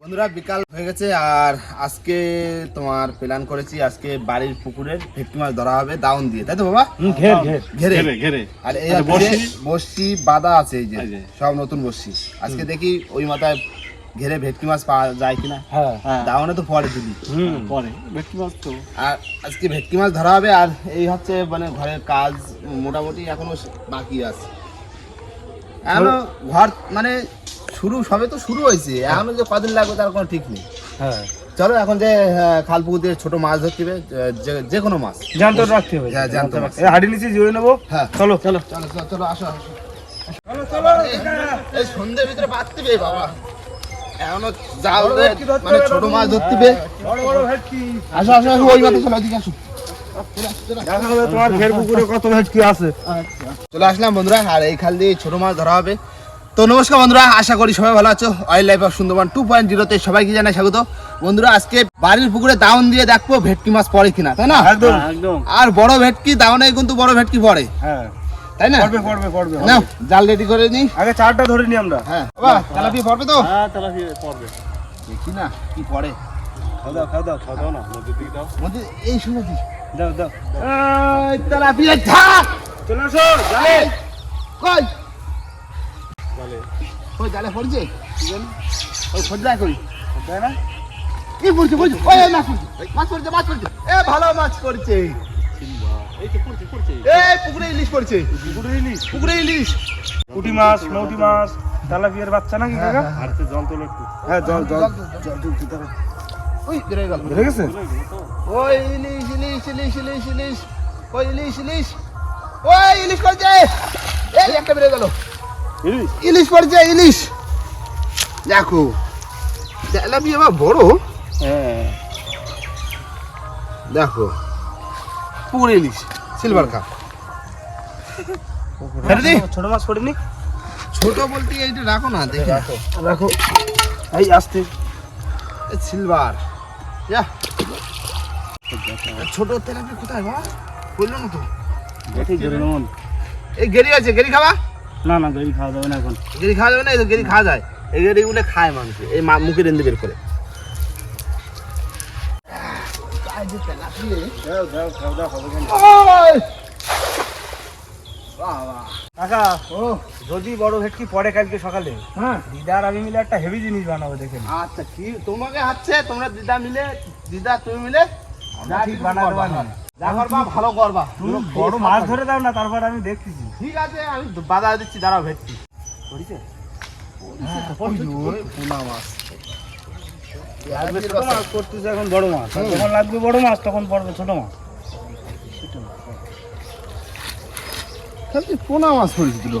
বন্ধুরা বিকাল হয়ে গেছে আর আজকে তোমার প্ল্যান করেছি আজকে বাড়ির পুকুরের ভেটকি মাছ ধরা হবে দাউন দিয়ে। তাই তো বাবা? ঘের আর এই আচ্ছা, আছে এই যে সব নতুন বসি আজকে দেখি ওই মাথায় ঘেরে ভেটকি মাছ পাওয়া যায় কিনা। হ্যাঁ। দাউনে তো পরে যদি। পরে ভেটকি মাছ তো। আর আজকে ভেটকি মাছ ধরা হবে আর এই হচ্ছে মানে ঘরের কাজ মোটামুটি এখনও বাকি আছে। এখনও ঘর মানে শুরু সবে তো শুরু হয়েছে। এখনও যে কদিন লাগবে তার কোনো ঠিক নেই। হ্যাঁ। চলো এখন যে খাল পুকুর দিয়ে ছোট মাছ ধরতে হবে যে- কোনো মাছ। জ্যান্ত রাখতে হবে। হ্যাঁ, জ্যান্ত মাছ। হাড়ি নিচে জুড়ে নেব। হ্যাঁ। চলো। চলো চলো চলো আসো আসো। এই সন্ধ্যের ভিতরে বাঁধতে হবে বাবা। এখনও যাও মানে ছোট মাছ ধরতে আসো আসো আসো ওই মাথা চলো আসো। দেখা হবে তোমার ঘের পুকুরে কত ভেটকি আছে? চলে আসলাম বন্ধুরা আর এই খাল দিয়ে ছোট মাছ ধরা হবে। তো নমস্কার বন্ধুরা আশা করি সবাই ভালো আছো। Wild life of Sundarban two point জিরোতে সবাইকে জানাই স্বাগত। বন্ধুরা আজকে বাড়ির পুকুরে দাউন দিয়ে দেখব ভেটকি মাছ পড়ে কিনা তাই না? একদম। একদম। আর বড় ভেটকি দাউনে কিন্তু বড় ভেটকি পড়ে। হ্যাঁ। তাই না? পড়বে পড়বে পড়বে না জাল রেডি করে নিই আগে চারটা ধরে নি আমরা। হ্যাঁ বাবা তেলাপিয়া পড়বে তো? হ্যাঁ তাহলে পড়বে। দেখি না কি পড়ে। খাও দাও খাও দাও খাও দাও দাও না নদীর দিকে দাও। মধ্যে এই শুনে দি দাও দাও। এই তেলাপিয়া থাক। চলে আসো জালে। কই? জালে। ওই জালে পড়ছে? ওই খোঁজা করি তাই না? কি পড়ছে পড়ছে? ওই এই পড়ছে মাছ পড়ছে মাছ পড়ছে। এ ভালো মাছ পড়ছে। এই তো পড়ছে পড়ছে। এই পুকুরে ইলিশ পড়ছে। পুকুরে ইলিশ? পুকুরে ইলিশ। পুঁটি মাছ নদী মাছ তেলাপিয়ার বাচ্চা নাকি কাকা? আর তো জল তোলো একটু। হ্যাঁ জল জল। জল ওই বেরোয় গেল। ধরে গেছে? ওই ইলিশ ইলিশ ইলিশ ইলিশ ইলিশ। ওই ইলিশ ইলিশ। ওই ইলিশ পড়ছে। এই একটা বেরোয় গেল। ইলিশ? ইলিশ পড়ছে ইলিশ। দেখো তেলাপি আবার বড়? হ্যাঁ। দেখো পুকুরে ইলিশ সিলভার কাপ ছোট মাছ পড়েনি? ছোট বলতে এইটা রাখো না দেখি রাখো। রাখো। এই আসতে। সিলভার যা। ছোট তেলাপি কোথায় বাবা বলল না তো। এই গেরি আছে গেরি খাবা? না না গেরি খাওয়া যাবে না এখন। গেরি খাওয়া যাবে না? এই গেরি খাওয়া যায়। এই গেরিগুলো খায় মানুষ। এই মা- মুখে রেন্দে বের করে। দাও দাও খাওয়া দাওয়া হবে কাকা ও। যদি বড় ভেটকি পড়ে কালকে সকালে হ্যাঁ। দিদার আমি মিলে একটা হেভি জিনিস বানাবো দেখেন। আচ্ছা কি? তোমাকে হচ্ছে তোমরা দিদা মিলে দিদা তুমি মিলে ঠিক বানাবো যা করবা ভালো করবা। তুমি বড় মাছ ধরে দাও না তারপর আমি দেখতেছি। ঠিক আছে আমি বাধা দিচ্ছি দাঁড়াও ভেটকি। পড়িছে? পোনা মাছ। করতেছে এখন বড় মাছ। যখন লাগবে বড় মাছ তখন পড়বে ছোট মাছ। খালি পোনা মাছ পড়েছিল।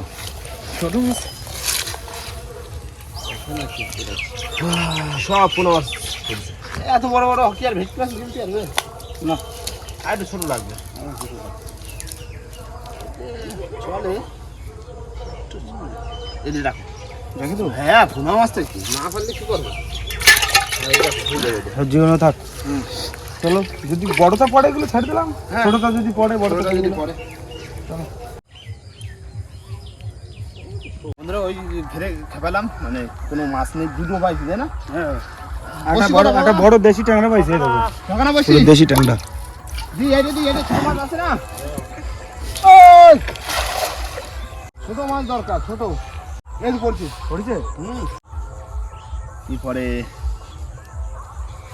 ছোট মাছ? সব পোনা মাছ পড়েছে। এত বড় বড় হকি আর ভেটকি মাছ কিনতে পারবে? না। আর একটু ছোট লাগবে। চলে। এদিকে রাখো দেখি। তো? হ্যাঁ পোনা মাছটা কি? না পারলে কি করব? জীবনে থাক। চলো যদি বড়টা পড়ে এগুলো ছেড়ে দিলাম। হ্যাঁ। ছোটটা যদি পড়ে বড়টা যদি। পড়ে। বন্ধুরা ওই ঘিরে খেপালাম মানে কোনো মাছ নেই দুটো পাইছি তাই না? হ্যাঁ। একটা বড় বড় একটা বড় দেশি ট্যাংরা পাইছে এই দেখো। ওখানে বসি দেশি ট্যাংরা। দি দি ছোট মাছ আছে না? ওই! ছোট মাছ দরকার ছোট। এই করছি পড়েছে। হুম। কি পরে?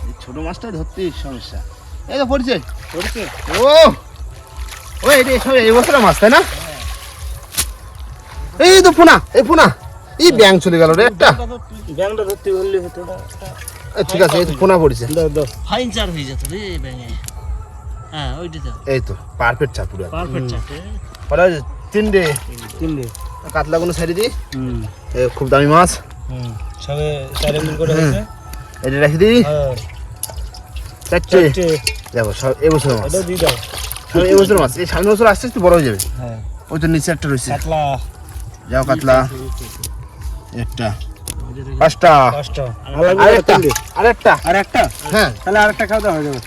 এই ছোট মাছটা ধরতে সমস্যা। এই তো পড়ছে। পড়েছে? ও! ও সব এই বছরের মাছ তাই না? এই তো পোনা এই পোনা এই ব্যাং চলে গেল রে একটা। ব্যাংকটা ধরতে বললে হতো। ঠিক আছে এই তো পোনা পড়েছে। দাও দাও। ফাইন চার হয়ে যেত রে ব্যাঙে। হ্যাঁ ওইটা তো এই তো পারফেক্ট চাপুরা পারফেক্ট চারটে পরে তিনটে। তিনটে। কাতলা কোনো সাইডে দিই হুম। এ, খুব দামি মাছ। হুম। সবে চারে মিল করে হয়েছে। এটা রেখে দিই হ্যাঁ। চারটে। চারটে। দেখো সব এবছর মাছ। এটা দিয়ে দাও। এবছর মাছ। এই সামনে বছর আস্তে আস্তে বড় হয়ে যাবে। হ্যাঁ। ওই তো নিচে একটা রয়েছে। কাতলা। যাও কাতলা। একটা। পাঁচটা। পাঁচটা। আর একটা। আর একটা আর একটা হ্যাঁ। তাহলে আরেকটা খাওয়া দাওয়া হয়ে যাবে।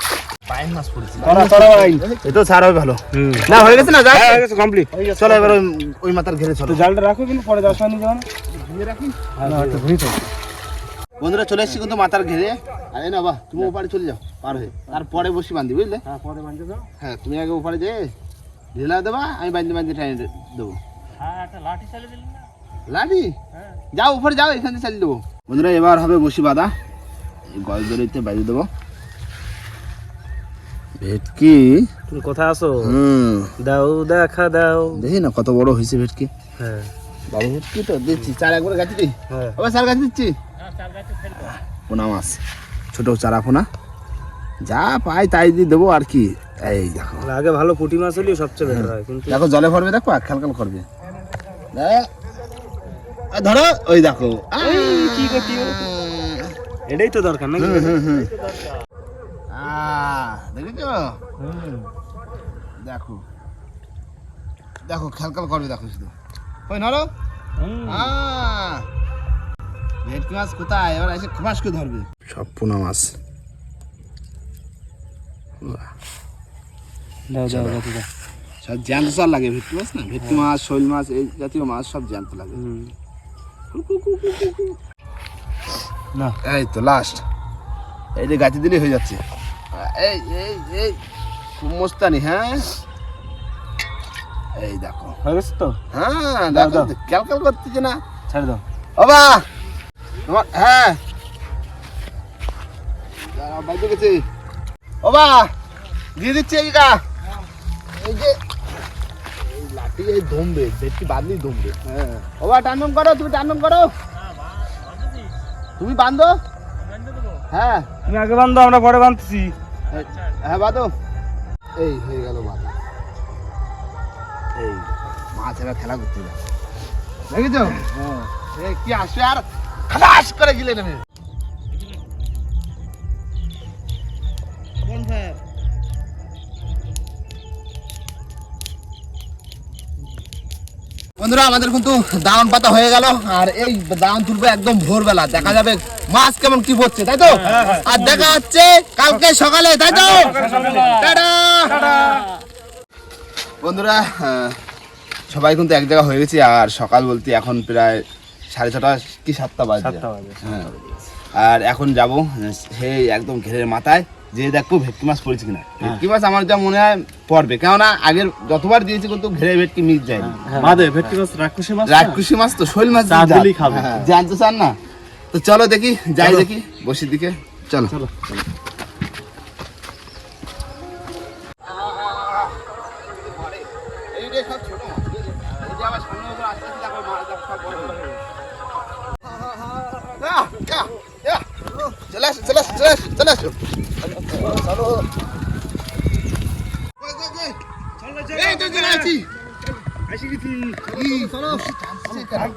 হয়ে হয়ে বন্ধুরা চলে এসেছি কিন্তু মাথার ঘেরে। আরে না বাহ তুমি ওপারে চলে যাও পার হয়ে। তারপরে বসি বান্ধি বুঝলে? হ্যাঁ হ্যাঁ তুমি আগে ওপারে যে ঢিলা দেবা আমি বান্ধি বান্ধি টাইম দেবো। হ্যাঁ লাঠি দিলেন না? হ্যাঁ। যাও উপরে যাও এখান থেকে চালিয়ে দেবো। বন্ধুরা এবার হবে বসি বাঁধা। গল দড়িতে বাঁধিয়ে দেবো। ভেটকি। তুমি কোথায় আসো হুম। দাও দেখা দাও। দেখি না কত বড় হয়েছে ভেটকি। হ্যাঁ। বড় ভেটকি তো দিচ্ছি। চার একবার গাছি দিই। হ্যাঁ। আবার চার গাছ দিচ্ছি। হ্যাঁ পোনা মাছ। ছোট চারা পোনা। যা পাই তাই দিয়ে দেবো আর কি। এই দেখো। আগে ভালো পুঁটি মাছ হলেও সবচেয়ে বেটার হয় কিন্তু দেখো জলে ভরবে দেখো খেলখাল করবে। ধরো ওই দেখো। কি করতে এটাই তো দরকার নাকি? দেখেছ দেখো। দেখো খেলখাল করবে দেখো শুধু। ওই নরো আ, ভেটকি মাছ কোথায়? এবার এসে খমাস করে ধরবে। সব পোনা মাছ। দাও দাও দাও দাও। সব জ্যান্ত চাল লাগে ভেটকি মাছ না? ভেটকি মাছ শৈল মাছ এই জাতীয় মাছ সব জ্যান্ত লাগে। না। এই তো লাস্ট এই যে গাছে দিলে হয়ে যাচ্ছে। এই এই এই খুব মস্তানি হ্যাঁ? এই দেখো। হয়ে গেছে তো? হ্যাঁ দেখো। ক্যালকাল করতেছে না। ছেড়ে দাও। বাবা! তোমার হ্যাঁ। বাইরে গেছি। বাবা! দিয়ে দিচ্ছি এই গা। এই যে এই লাঠি এই ধমবে বেশি বাঁধলেই ধমবে। হ্যাঁ বাবা টানবাম করো তুমি টানবাম করো। তুমি বাঁধো? হ্যাঁ। তুমি আগে বান্ধো আমরা পরে বাঁধতেছি। হ্যাঁ বাঁধো। এই হয়ে গেল বাঁধ। এই মাছ এবার খেলা করতে যাবে দেখেছ? হ্যাঁ কি আসবে আর? খালাস করে গিলে নেবে। বন্ধুরা আমাদের কিন্তু দাউন পাতা হয়ে গেল। আর এই দাউন তুলবো একদম ভোরবেলা। দেখা যাবে মাছ কেমন কি পড়ছে তাই তো? আর দেখা হচ্ছে কালকে সকালে তাই তো? বন্ধুরা সবাই কিন্তু এক জায়গা হয়ে গেছি আর সকাল বলতে এখন প্রায় সাড়ে ছটা কি সাতটা বাজে? সাতটা বাজে। হ্যাঁ। আর এখন যাব সেই একদম ঘেরের মাথায়। যে দেখো ভেটকি মাছ পড়েছে কিনা। ভেটকি মাছ আমার যা মনে হয় পড়বে। কেননা আগের যতবার দিয়েছি কিন্তু ঘেরে ভেটকি মিস যায়নি। মাদে ভেটকি মাছ রাক্ষসী মাছ? রাক্ষসী মাছ তো শৈল মাছ দিলেই খাবে। হ্যাঁ, জানতে চান না? তো চলো দেখি যাই দেখি বসির দিকে। চলো। চলে।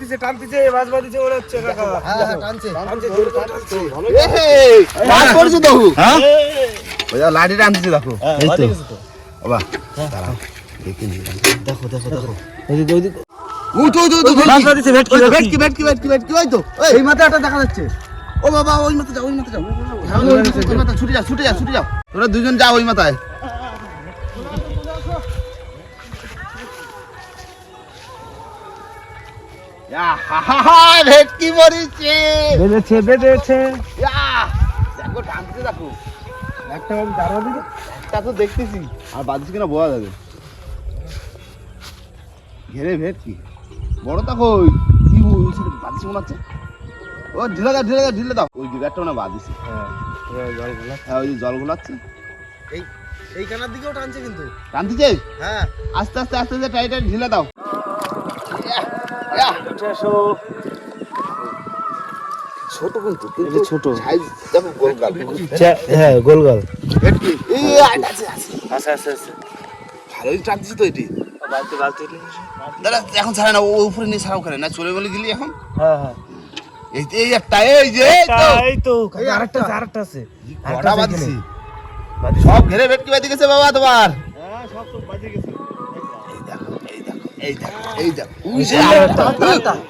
টানতেছে টানতেছে মাছ বাঁধিছে ওরা হচ্ছে কাকা টানছে। জোরে টানছে। এই, মাছ পড়ছে তো ওই দেখো, লাঠি দেখো। এই তো। বাবা দাঁড়াও দেখে দেখো দেখো দেখো। উঠো উঠো উঠো মাছ বাঁধিছে ভেটকি ভেটকি। ভেটকি ভেটকি ভেটকি ভেটকি ওই তো ওই। এই মাথাটা দেখা যাচ্ছে। ও বাবা ওই মাথা যাও ওই মাথা যাও। হ্যাঁ, ওই ওই মাথা ছুটে যাও ছুটে যাও ছুটে যাও। তোরা দুজন যাও ওই মাথায়। ভেটকি মরিছে। বেঁধেছে বেঁধেছে। দেখো টানতে দেখো। একটা বাবু দাঁড়া দিকে। তা তো দেখতেছি। আর বাদিস কিনা বোঝা যাবে। ঘেরে ভেটকি। বড় কই? কি বাদিস মনে হচ্ছে। ও ঢিলে দাও ঢিলে দাও ঢিলে দাও। ওই গিগারটা না বাদিছে হ্যাঁ হ্যাঁ ওই যে জল গোলাচ্ছে। এই এই কানার দিকেও টানছে কিন্তু। টানতেছে হ্যাঁ। আস্তে আস্তে আস্তে আস্তে টাইট টাইট ঢিলে দাও। ছোট কিন্তু কিন্তু ছোট। হ্যাঁ আচ্ছা আচ্ছা আচ্ছা। ভালোই তো এটি। দাদা এখন ছাড়া না ও উপরে নিয়ে ছাড়াও করে না চলে বলে গেলি এখন? হ্যাঁ হ্যাঁ। এই এই একটা এই যে এই তো। এই তো আরেকটা। আছে আরেকটা। সব ঘেরে ভেটকি বাঁধি গেছে বাবা তোমার। এই দেখো এই দেখো। ওই যে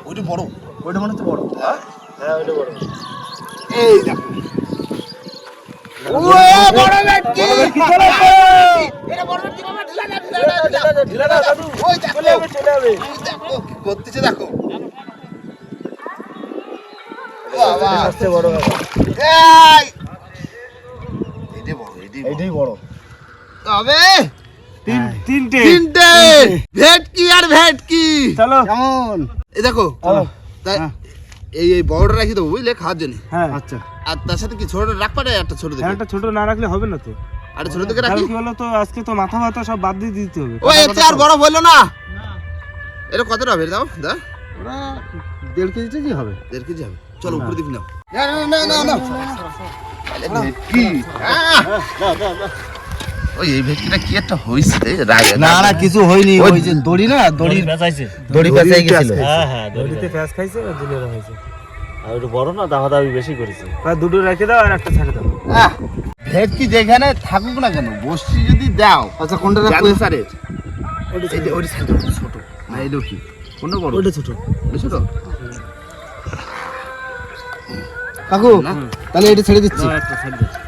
ওইটা, বড়। ওইটা মনে হচ্ছে বড়। হ্যাঁ? হ্যাঁ ওইটা বড়। এই দেখো। করতেছে দেখো। বড় এটাই বড়। এটাই বড়। তবে তিনটে। তিনটে। ভেটকি আর ভেটকি। চলো। কেমন? এই দেখো চলো। তাই হ্যাঁ। এই এই বড়টা রাখি দেবো বুঝলে খাওয়ার জন্য। হ্যাঁ। আচ্ছা। আর তার সাথে কি ছোটটা রাখ পারে একটা ছোট দেখে? একটা ছোট না রাখলে হবে না তো। আর ছোট রাখি? কি তো আজকে তো মাথা ব্যথা সব বাদ দিয়ে দিতে হবে। ও আর বড় বলল না। এটা কত হবে দাও দা ওরা দেড় কেজি টেজি হবে। দেড় কেজি হবে। চলো উপরে দেখি নাও। না না না না না। ভেটকি। আহ! ওই এই ভেটকিটা কি একটা হইছে? রাগে না না কিছু হয়নি ওই- যে দড়ি না দড়ি দড়ি পেঁচাই গেছিল। হ্যাঁ হ্যাঁ দড়িতে খাইছে আর একটু বড় না বেশি করেছে। আর দুটো রেখে দাও আর একটা ছেড়ে দাও। ভেটকি যেখানে থাকুক না কেন বসছি যদি দাও আচ্ছা কোনটা রাখব? ছোট। না কি? কোনটা বড়? ওইটা ছোট। ওটা ছোট? কাকু না। তাহলে এটা ছেড়ে দিচ্ছি। একটা ছেড়ে দাও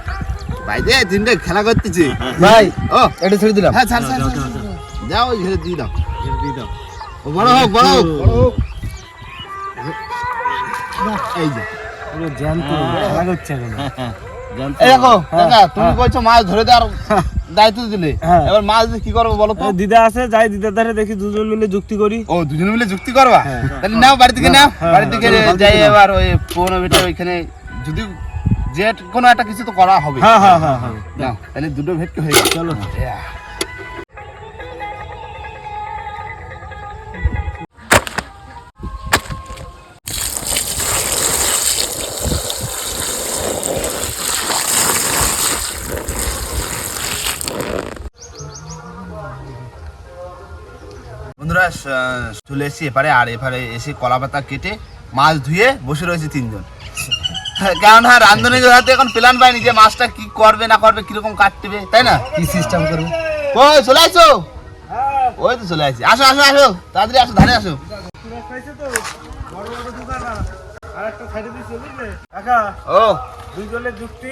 ভাই দে তিনটে খেলা করতেছে। ভাই ও। এটা ছেড়ে দিলাম। হ্যাঁ ছাড় ছাড়। যাও ওই ঘরে দিয়ে দাও ছেড়ে দিয়ে দাও। ও বড় হোক বড় হোক। বড় হোক এই যে। পুরো জ্যান্ত খেলা করছে এখন। এই দেখো কাকা তুমি বলছো মাছ ধরে দেওয়ার দায়িত্ব দিলে। হ্যাঁ। এবার মাছ কি করব বলো তো? দিদা আছে যাই দিদার ধারে দেখি দুজন মিলে যুক্তি করি। ও দুজনে মিলে যুক্তি করবা? তাহলে নাও বাড়ি থেকে নাও। বাড়ি থেকে যাই এবার ওই ওইখানে যদি যে কোনো একটা কিছু তো করা হবে। হ্যাঁ হ্যাঁ হ্যাঁ হ্যাঁ। তাহলে দুটো ভেটকি হয়ে গেল চলো বন্ধুরা চলে এসেছি এপারে আর এপারে এসে কলা পাতা কেটে মাছ ধুয়ে বসে রয়েছে তিনজন। কারণ হ্যাঁ রান্ধনীদের হাতে এখন প্ল্যান পাইনি যে মাছটা কি করবে না করবে কীরকম কাটবে তাই না? কি সিস্টেম করব? ওই চলে আসো ওই তো চলে আসছি আসো আসো আসো তাড়াতাড়ি আসো ধারে আসো। ও। দুইজনের যুক্তি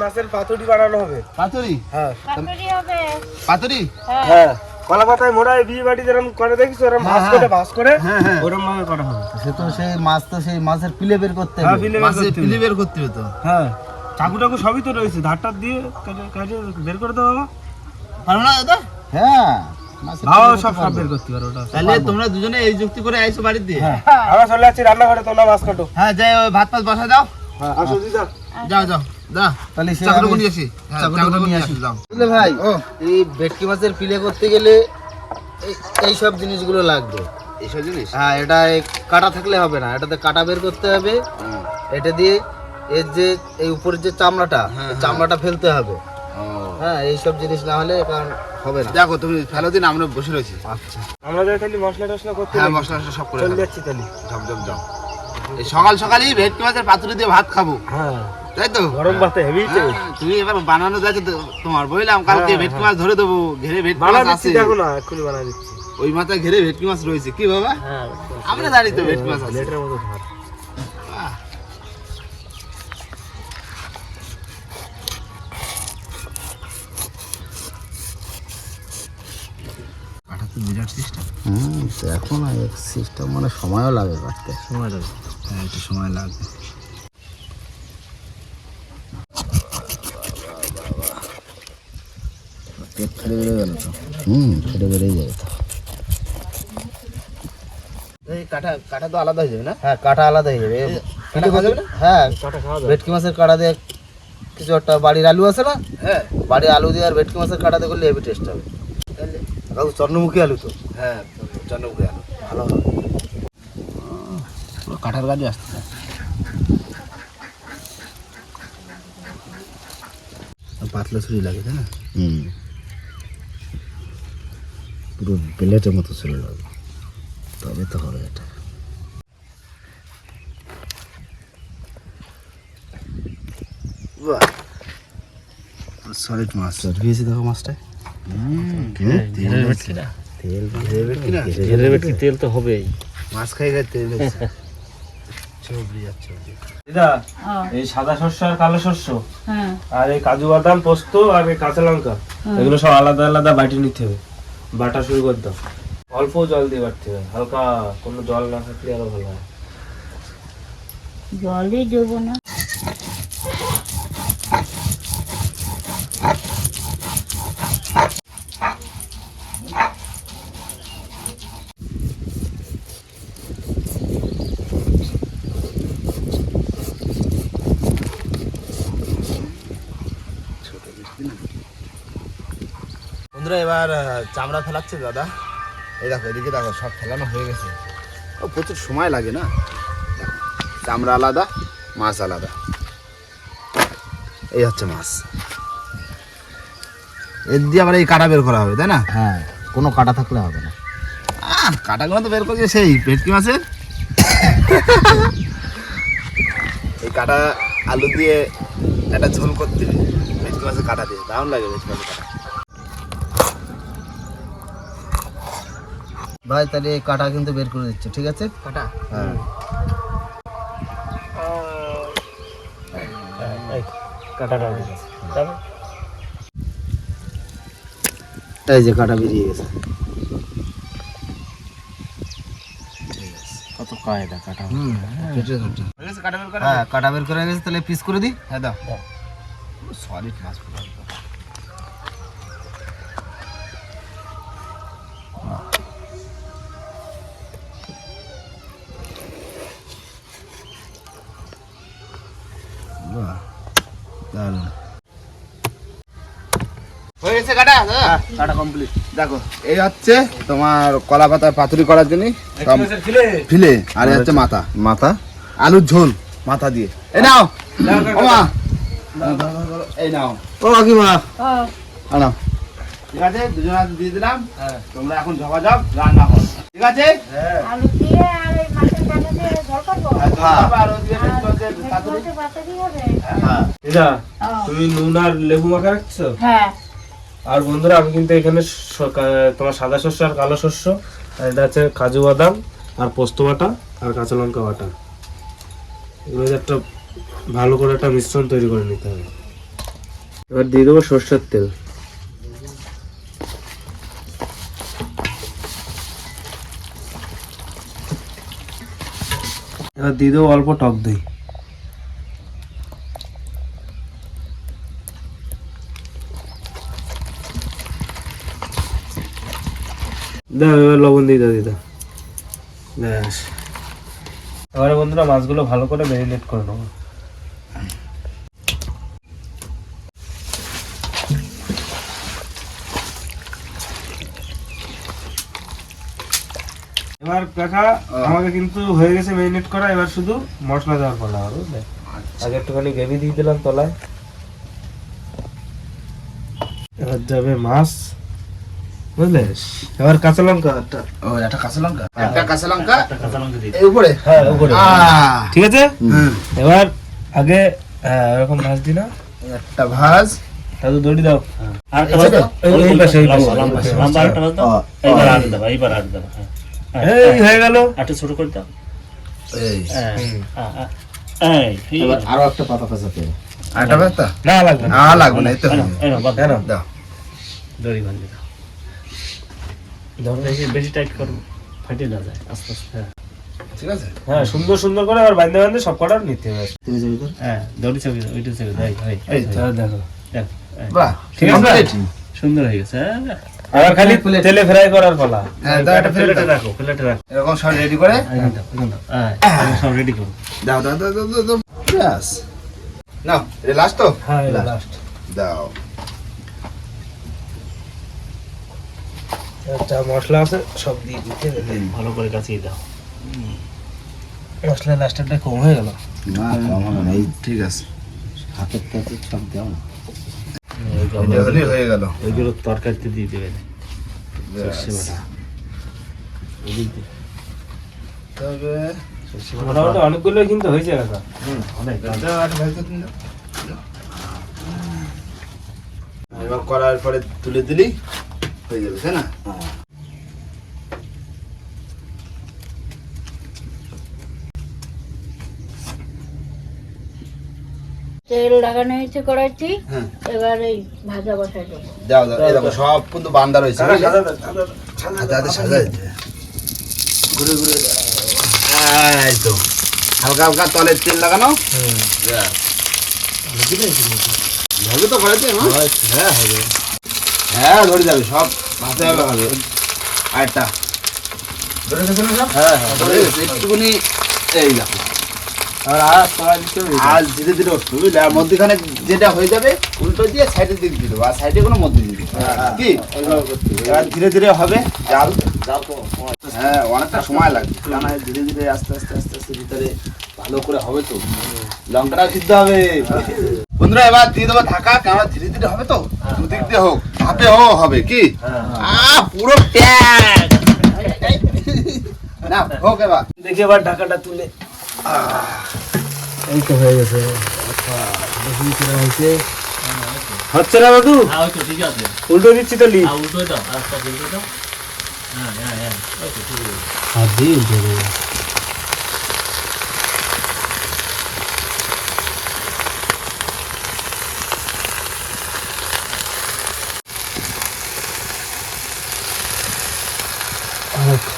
মাছের পাতুরি বানানো হবে। পাতুরি? হ্যাঁ। পাতুরি হবে। পাতুরি? হ্যাঁ। কলা পাতায় মোড়ায় বিয়ে বাড়ি যেরকম করে দেখিস ওরকম ভাস করে ভাস করে ওরকম ভাবে করা হবে। সে তো সেই মাছ তো সেই মাছের পিলে বের করতে হবে। ফিলে মাছে বের করতে হবে তো। হ্যাঁ। চাকু টাকু সবই তো রয়েছে। ধারটা দিয়ে কেটে কেটে বের করে দেবো পারো না দাদা? হ্যাঁ। মাছের বাবা পিলে সব সব বের করতে পারো ওটা তাহলে তোমরা দুজনে এই যুক্তি করে আইসো বাড়ির দিয়ে? হ্যাঁ। আমরা চলে যাচ্ছি রান্নাঘরে তোমরা মাছ কাটো হ্যাঁ যাই ভাত পাত বসা দাও। হ্যাঁ আসো যাও যাও। যা। তাহলে সে চাকরিটা আমি- নিয়ে আসি। হ্যাঁ চাকরিটা চাকরিটা নিয়ে নিয়ে আসি। আসি যাও। বুঝলে ভাই এই ভেটকি মাছের পিলে করতে গেলে এই- এই সব জিনিসগুলো লাগবে। এইসব জিনিস? হ্যাঁ এটা কাটা থাকলে হবে না। এটাতে কাটা বের করতে হবে। এটা দিয়ে এর যে এই উপরের যে চামড়াটা হ্যাঁ, হ্যাঁ। চামড়াটা ফেলতে হবে। ও। হ্যাঁ এই সব জিনিস না হলে কারণ হবে না। দেখো তুমি ফেলো দিন আমরা বসে রয়েছি। আচ্ছা। আমরা যাই তাহলে মশলা টসলা করতে হ্যাঁ মশলা টশলা সব করে চলে যাচ্ছি তাহলে। জম জম জম এই সকাল সকালই ভেটকি মাছের পাতুরি দিয়ে ভাত খাব। হ্যাঁ। তাই তো? গরম ভাতে হেভি হ্যাঁ, তুমি এবার বানানো যাচ্ছে তোমার বললাম কালকে হ্যাঁ, ভেটকি মাছ ধরে দেবো ঘেরে ভেটকি মাছ আছে। দেখো না এক্ষুনি বানা দিচ্ছি। ওই মাথায় ঘেরে ভেটকি মাছ রয়েছে কি বাবা? হ্যাঁ আমরা জানি তো ভেটকি মাছ আছে। লেটের মতো ভাত। বিরাট সিস্টেম হুম এখন সিস্টেম মানে সময়ও লাগে কাটতে। সময় হ্যাঁ একটু সময় লাগবে। বেড়ে গেল তো হুম ফেটে বেড়েই যাবে তো। কাটা কাটা তো আলাদা হয়ে যাবে না? হ্যাঁ কাটা আলাদা হয়ে যাবে। কাটা খাওয়া যাবে না? হ্যাঁ কাটা খাওয়া যাবে। ভেটকি মাছের কাটা দিয়ে কিছু একটা বাড়ির আলু আছে না? হ্যাঁ। বাড়ির আলু দিয়ে আর ভেটকি মাছের কাটা দিয়ে করলে হেভি টেস্ট হবে। চন্দ্রমুখী আলু তো? হ্যাঁ চন্দ্রপুরে আলো। ভালো হবে। পুরো কাঠার গাড়ি আসছে পাতলা ছুরি লাগে তাই না? হুম। পুরো প্লেটের মতো চলে যাবে তবে তো হবে এটা। সলিড মাছ। চর্বিয়েছি দেখো মাছটা। ঘেরের ভেটকি না। তেল ঘেরের ভেটকি তেল তো হবেই। মাছ খাই খাই তেল চবড়ি যাচ্ছে দিদা এই সাদা শস্য আর কালো শস্য হ্যাঁ। আর এই কাজু বাদাম পোস্ত আর এই কাঁচা লঙ্কা এগুলো সব আলাদা আলাদা বাটি নিতে হবে। বাটা শুরু করে দাও। অল্প জল দিয়ে বাটতে হবে হালকা কোনো জল না থাকলে আরও ভালো হয়। জলই দেবো না বন্ধুরা এবার আহ, চামড়া ফেলাচ্ছে দাদা। এই দেখো এদিকে দেখো সব ফেলানো হয়ে গেছে। ও প্রচুর সময় লাগে না? চামড়া আলাদা মাছ আলাদা। এই হচ্ছে মাছ। এর দিয়ে আবার এই কাটা বের করা হবে তাই না? হ্যাঁ কোনো কাটা থাকলে হবে না। আহ, কাটাগুলো তো বের করছে সেই ভেটকি মাছের। এই কাটা আলু দিয়ে একটা ঝোল করতে ভেটকি মাছের কাটা দিয়ে। দারুণ লাগে ভেটকি মাছের কাটা। ভাই তাহলে এই কাটা কিন্তু বের করে দিচ্ছে ঠিক আছে? কাটা? হ্যাঁ। কাটাটা তারপর? এই যে কাটা বেরিয়ে গেছে। কত কায়দা কাটা হুম কেটে কাটা হয়ে কাটা বের হ্যাঁ বের করে গেছে তাহলে পিস করে দিই। হ্যাঁ দাও। সরি মাছ পুরো কাটা কাটা কমপ্লিট দেখো এই হচ্ছে তোমার কলা পাতা পাতুরি করার জন্য ফিলে আর এই হচ্ছে মাথা। মাথা? আলুর ঝোল মাথা দিয়ে। এই নাও ওমা। এই নাও। ও কাকিমা। আনো। ঠিক আছে দুজন হাতে দিয়ে দিলাম। তোমরা এখন ঝপাঝপ রান্না করো। ঠিক আছে? আলু দিয়ে আর এই মাছের কাটা দিয়ে ঝোল করব? আর ঝোল করবে আর ওদিকে ভেটকি পাতুরি। হবে। হ্যাঁ। দিদা তুমি নুন আর লেবু মাখা রাখছো? হ্যাঁ। আর বন্ধুরা, আমি কিন্তু এখানে তোমার সাদা শস্য আর কালো শস্য, আর এটা হচ্ছে কাজু বাদাম আর পোস্ত বাটা আর কাঁচা লঙ্কা বাটা। এগুলো একটা ভালো করে একটা মিশ্রণ তৈরি করে নিতে হবে। এবার দিয়ে দেবো সর্ষের তেল। এবার দিয়ে দেবো অল্প টক দই। দাও এবার লবণ দিয়ে দাও দিদা ব্যাস। এবারে বন্ধুরা মাছগুলো ভালো করে ম্যারিনেট করে নেব। এবার কাকা আমাকে কিন্তু হয়ে গেছে ম্যারিনেট করা এবার শুধু মশলা দেওয়ার পালা হবে বুঝলে? আগে একটুখানি গ্রেভি দিয়ে দিলাম তলায়। এবার যাবে মাছ। বুঝলে এবার কাঁচা লঙ্কা একটা। ও একটা কাঁচা লঙ্কা? একটা কাঁচা লঙ্কা? কাঁচা লঙ্কা এই উপরে? হ্যাঁ উপরে। ঠিক আছে? এবার আগে হ্যাঁ এরকম ভাজ দি না। একটা ভাজ। দাদু দড়ি দাও। আর একটা দাও। এই- পাশে, এই পাশে। লম্বা, আরেকটা বাজ দাও। এইবার আর দাও, এইবার আর দাও, হ্যাঁ। হ্যাঁ, এই হয়ে গেল। আরেকটু ছোট করে দাও। এই। হ্যাঁ। হ্যাঁ, হ্যাঁ। এই। আরও একটা পাতা হবে আরেকটা ভাজটা না লাগবে না। লাগবে না এই তো দাও। দড়ি বাঁধিয়ে দাও। বেশি বেশি টাইট করো ফাটিয়ে না যায় আস্তে আস্তে হ্যাঁ। ঠিক আছে? হ্যাঁ সুন্দর সুন্দর করে আবার সব কটা নিতে হবে। হ্যাঁ দড়ি চাপি ওইটা চাপি দাও, এই, এই, এই তো। তাহলে দেখো বাহ ঠিক আছে? সুন্দর হয়ে গেছে হ্যাঁ। খালি তেলে ফ্রাই করার পালা। হ্যাঁ দাও একটা প্লেটে রাখো প্লেটে রাখো। এরকম সব রেডি করে। হ্যাঁ, সব রেডি করো। দাও দাও দাও দাও দাও, দাও। ব্যাস। নাও লাস্ট তো? হ্যাঁ লাস্ট দাও। যা মশলা আছে সব দিয়ে দিতে ভালো করে কাছিয়ে দাও। মশলা লাস্টেরটা কম হয়ে গেল? না কম না এই ঠিক আছে। হাতের কাছে সব দাও না হয়ে গেল। ওইগুলো তরকারিতে দিয়ে দেবেন। তবে মোটামুটি অনেকগুলো কিন্তু হয়েছে কাকা অনেক একটা। দাও। এবার করার পরে তুলে দিলি? হয়ে। যাবে তাই না তেল লাগানো হয়েছে কড়াইতে হ্যাঁ। এবার এই ভাজা বসাই দেবো। দাও দাও এই দেখো সব কিন্তু বান্দা রয়েছে হাতে হাতে সাজা ঘুরে ঘুরে এই তো হালকা হালকা তলে তেল লাগানো। হুম। হবে তো করাতে হ্যাঁ হবে হ্যাঁ ধরে যাবে সব ভাতে হবে হবে আরেকটা। ধরে গেছে না হ্যাঁ হ্যাঁ ধরে গেছে। একটুখানি এই দেখো। আর আর দিতে হবে। আর ধীরে ধীরে বুঝলে? আর মধ্যখানে যেটা হয়ে যাবে উল্টো দিয়ে সাইডের দিক দিয়ে দেবো আর সাইডে কোনো মধ্যে দিয়ে দেবো কি? এবার ধীরে ধীরে হবে জাল। হ্যাঁ অনেকটা সময় লাগবে। কেন ধীরে ধীরে আস্তে আস্তে আস্তে আস্তে ভিতরে ভালো করে হবে তো। লঙ্কাটা সিদ্ধ হবে। বন্ধুরা এবার দিয়ে দেবো ঢাকা কেন ধীরে ধীরে হবে তো। দুদিক দিয়ে হোক ধাপে ও হবে কি? পুরো না হোক এবার। দেখি এবার ঢাকাটা তুলে। এই তো হয়ে গেছে। হচ্ছে না দাদু? হ্যাঁ ঠিক আছে। উল্টো দিচ্ছি তো হ্যাঁ উল্টো দাও। আর সব উল্টো দাও হ্যাঁ হ্যাঁ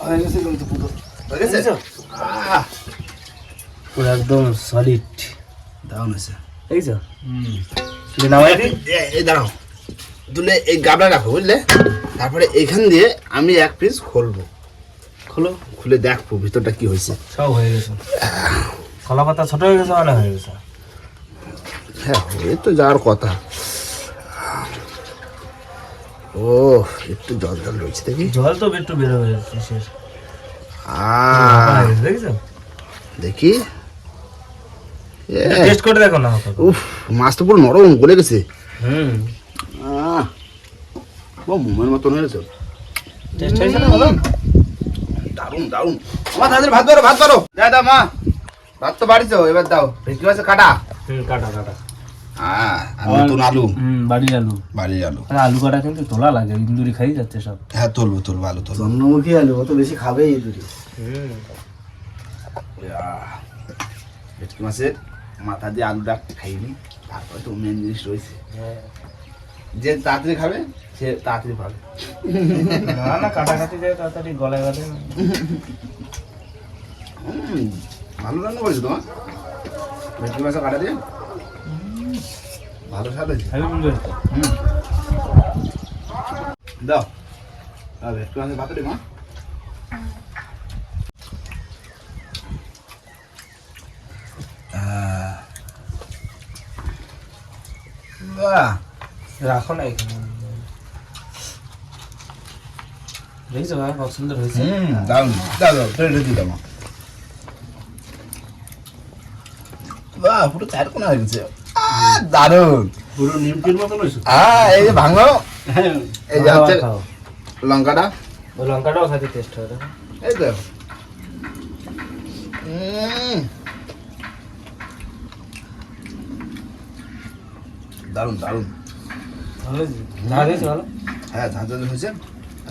হ্যাঁ ওই তো পুরো একদম সলিড দারুণ হয়েছে। এই তো নামাই দি এই দাঁড়াও। তুলে এই গাবলা রাখো বুঝলে? তারপরে এইখান দিয়ে আমি এক পিস খুলবো। খোলো। খুলে দেখব ভিতরটা কি হয়েছে। সব হয়ে গেছে। কলা পাতা ছোট হয়ে গেছে মানে হয়ে গেছে? হ্যাঁ হয়ে তো যাওয়ার কথা। ও একটু জল জল রয়েছে দেখি। জল তো একটু বের হয়ে যাচ্ছে শেষ। দেখি। টেস্ট করে দেখো না উফ মাছ তো পুরো নরম গলে গেছে। হুম। আহ, ও মোমের মতন হয়েছে টেস্ট হয়েছে না ভালো? দারুণ দারুণ তাদের ভাত ধরো ভাত ধরো। দাও মা। ভাত তো বাড়িছো এবার দাও। কাটা। হুম কাটা কাটা। হ্যাঁ নতুন আলু। হুম বাড়ির আলু। বাড়ির আলু। আরে আলু কাটা কিন্তু তোলা লাগে ইন্দুরি খাই যাচ্ছে সব। হ্যাঁ তুলবো তুলবো আলু তুলবো। চন্দ্রমুখী আলু বেশি খাবে এই দুটি ভেটকি মাছের মাথা দিয়ে আলুটা খাইনি তারপরে তো মেন জিনিস রয়েছে। যে তাড়াতাড়ি খাবে সে তাড়াতাড়ি পাবে। না না কাটাকাটি যায় তাড়াতাড়ি গলায় গেলে হুম, ভালো রান্না করেছ তোমার? ভেটকি মাছের কাটা দিয়ে? ভালো স্বাদ আছে খাবি কিন্তু এটা। হুম দাও দাও ভেটকি মাছের ভাত মা আহ। বাহ রাখো না এখানে দেখছ ভাই কত সুন্দর হয়েছে হুম দারুণ দাও দাও প্লেটে দিয়ে দাও মা। বাহ পুরো চার কোনা হয়ে গেছে আহ, দারুণ পুরো নিমকির মতন হয়েছে? আহ এই যে ভাঙলো এই যে খাও, হচ্ছে লঙ্কাটা। ওই লঙ্কাটাও খাতে টেস্ট হয় দেখো। এই তো। দারুণ দারুণ হ্যাঁ ঝাঁঝ হয়েছে।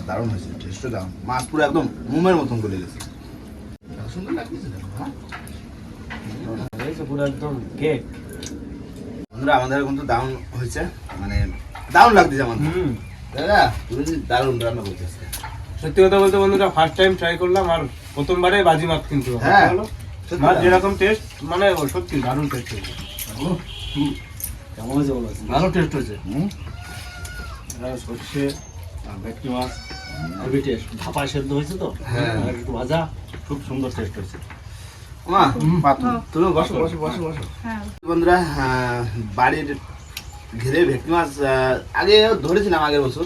দারুণ হয়েছে টেস্টও দারুণ। মাছ পুরো একদম মোমের মতন গলে গেছে। সুন্দর লাগছে হ্যাঁ। হয়েছে পুরো একদম কেক বন্ধুরা আমাদের কিন্তু দারুণ হয়েছে। মানে দারুণ লাগতেছে আমাদের। হুম। দাদা তুমি দারুণ রান্না করতেছ সত্যি কথা বলতে বন্ধুরা ফার্স্ট টাইম ট্রাই করলাম আর প্রথমবারে বাজি মাছ কিন্তু হ্যাঁ। মাছ যেরকম টেস্ট মানে সত্যি দারুণ টেস্ট হয়েছে। কেমন হয়েছে বলো? ভালো টেস্ট হয়েছে। হুম। সর্ষে আর ভেটকি মাছ টেস্ট ভাপা সেদ্ধ হয়েছে তো? হ্যাঁ। একটু ভাজা খুব সুন্দর টেস্ট হয়েছে। বন্ধুরা বাড়ির ঘিরে ভেটকি মাছ আগে ধরেছিলাম আগের বছর।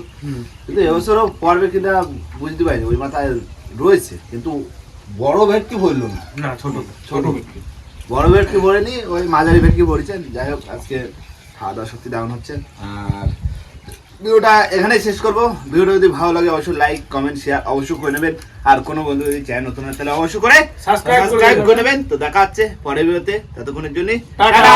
কিন্তু এবছরও পর্বে কিনা বুঝতে পারিনি ওই মাথায় রয়েছে। কিন্তু বড় ভেটকি ভরলো না। ছোট ছোট ভেটকি। বড় ভেটকি ভরেনি ওই মাঝারি ভেটকি ভরেছেন যাই হোক আজকে খাওয়া দাওয়া সত্যি দারুণ হচ্ছে। আর ভিডিওটা এখানেই শেষ করব। ভিডিওটা যদি ভালো লাগে অবশ্যই লাইক কমেন্ট শেয়ার অবশ্যই করে নেবেন। আর কোনো বন্ধু যদি চায় নতুন হয় তাহলে অবশ্যই করে সাবস্ক্রাইব করে নেবেন। তো দেখা হচ্ছে পরের ভিডিওতে। ততক্ষণের জন্য টাটা!